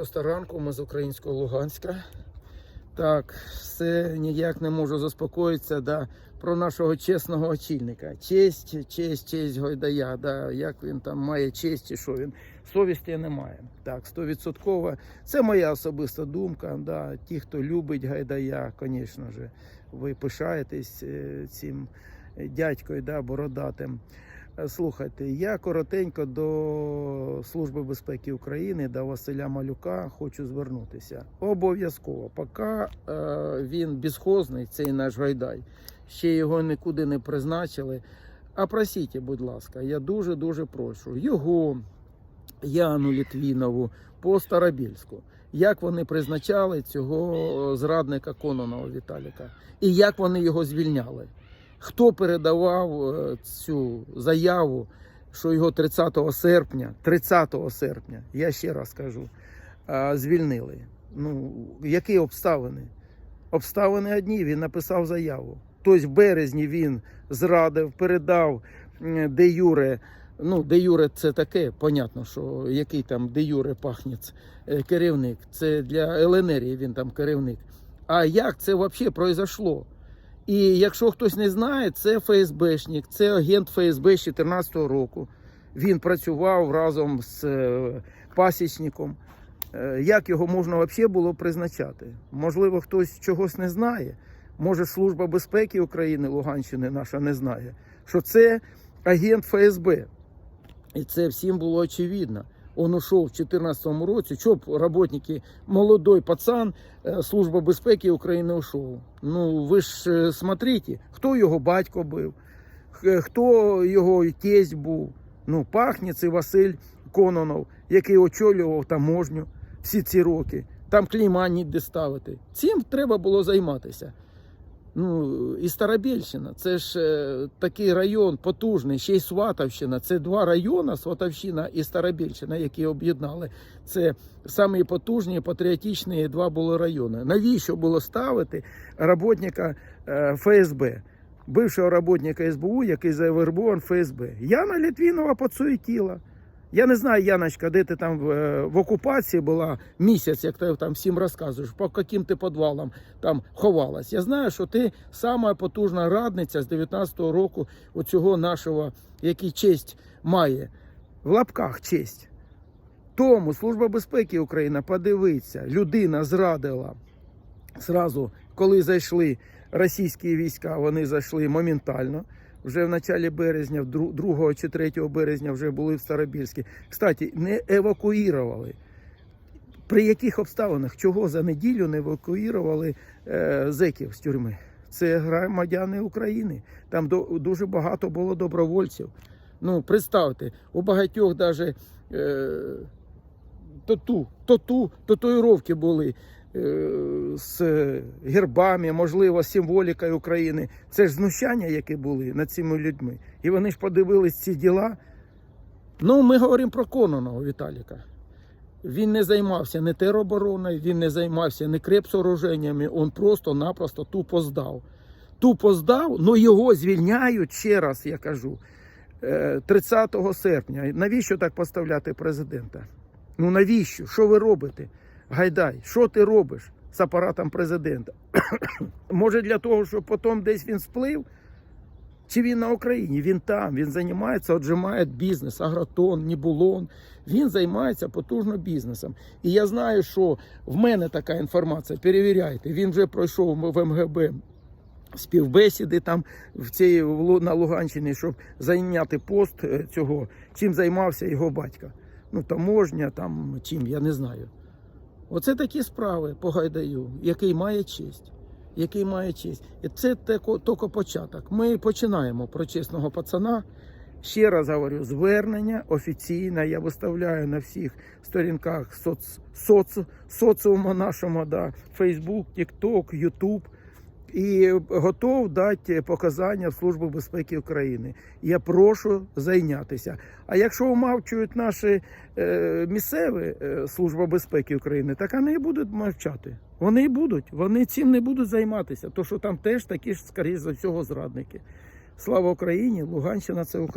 шоста ранку, ми з українського Луганська. Так, все ніяк не можу заспокоїтися да, про нашого чесного очільника. Честь, честь, честь Гойдая. Да, як він там має честь і що він. Совісті немає. Так, стовідсотково. Це моя особиста думка. Да. Ті, хто любить Гайдая, звісно ж, ви пишаєтесь е, цим дядькою да, бородатим. Е, Слухайте, я коротенько до Служби безпеки України, до Василя Малюка хочу звернутися. Обов'язково, поки е, він безхозний, цей наш гайдай, ще його нікуди не призначили. А просіть, будь ласка, я дуже дуже прошу його, Яну Літвінову по Старобільську. Як вони призначали цього зрадника Кононова Віталіка, і як вони його звільняли? Хто передавав е, цю заяву, що його 30 серпня, 30 серпня, я ще раз кажу, звільнили? Ну, які обставини? Обставини одні, він написав заяву. Тобто в березні він зрадив, передав де Юре. Ну, де Юре це таке, понятно, що який там де Юре Пахніц е, керівник. Це для ЛНР він там керівник. А як це взагалі пройшло? І якщо хтось не знає, це ФСБшник, це агент ФСБ з 2014 року. Він працював разом з е, пасічником. Е, Як його можна взагалі було призначати? Можливо, хтось чогось не знає. Може, Служба безпеки України Луганщини наша не знає, що це агент ФСБ. І це всім було очевидно. Он ушов в 2014 році, щоб роботники, молодой пацан, е, Служба безпеки України ушов. Ну ви ж е, смотрите, хто його батько був, хто його тесть був. Ну, Пахніц і Василь Кононов, який очолював таможню всі ці роки. Там клейма ніде ставити. Цим треба було займатися. Ну, і Старобільщина, це ж е, такий район потужний, ще й Сватовщина. Це два райони, Сватовщина і Старобільщина, які об'єднали. Це самі потужні, патріотичні два були райони. Навіщо було ставити роботника е, ФСБ, бившого роботника СБУ, який завербован ФСБ? Яна Літвінова поцуєтіла. Я не знаю, Яночка, де ти там в, е, в окупації була місяць, як ти там всім розказуєш, по яким ти підвалам там ховалась. Я знаю, що ти сама потужна радниця з 19-го року оцього нашого, який честь має. В лапках честь. Тому Служба безпеки України подивиться, людина зрадила зразу, коли зайшли російські війська, вони зайшли моментально. Вже в началі березня, 2 чи 3 березня вже були в Старобільській. Кстати, не евакуїрували. При яких обставинах? Чого за неділю не евакуїрували е, зеків з тюрми? Це громадяни України. Там до, дуже багато було добровольців. Ну, представте, у багатьох навіть е, тату, тату, татуїровки були з гербами, можливо, символікою України. Це ж знущання, які були над цими людьми. І вони ж подивились ці діла. Ну, ми говоримо про Кононова Віталіка. Він не займався не теробороною, він не займався не крепсооруженнями, він просто-напросто тупо здав. Тупо здав, але його звільняють ще раз, я кажу, е, 30 серпня. Навіщо так поставляти президента? Ну навіщо? Що ви робите? Гайдай, що ти робиш з апаратом президента? Може для того, щоб потім десь він сплив? Чи він на Україні? Він там, він займається, отжимає бізнес, агротон, нібулон. Він займається потужно бізнесом. І я знаю, що в мене така інформація. Перевіряйте. Він вже пройшов в МГБ співбесіди там в цій на Луганщині, щоб зайняти пост е, цього, чим займався його батько. Ну, таможня, там чим, я не знаю. Оце такі справи по Гайдаю, який має честь. Який має честь. І це тільки початок. Ми починаємо про чесного пацана. Ще раз говорю, звернення офіційне я виставляю на всіх сторінках соц, соц, соціуму нашому, да, Facebook, TikTok, YouTube. І готов дати показання в Службу безпеки України. Я прошу зайнятися. А якщо умовчують наші е, місцеві е, Служба безпеки України, так вони і будуть мовчати. Вони будуть, вони цим не будуть займатися, то що там теж такі ж, скоріш за всього, зрадники. Слава Україні! Луганщина це Україна.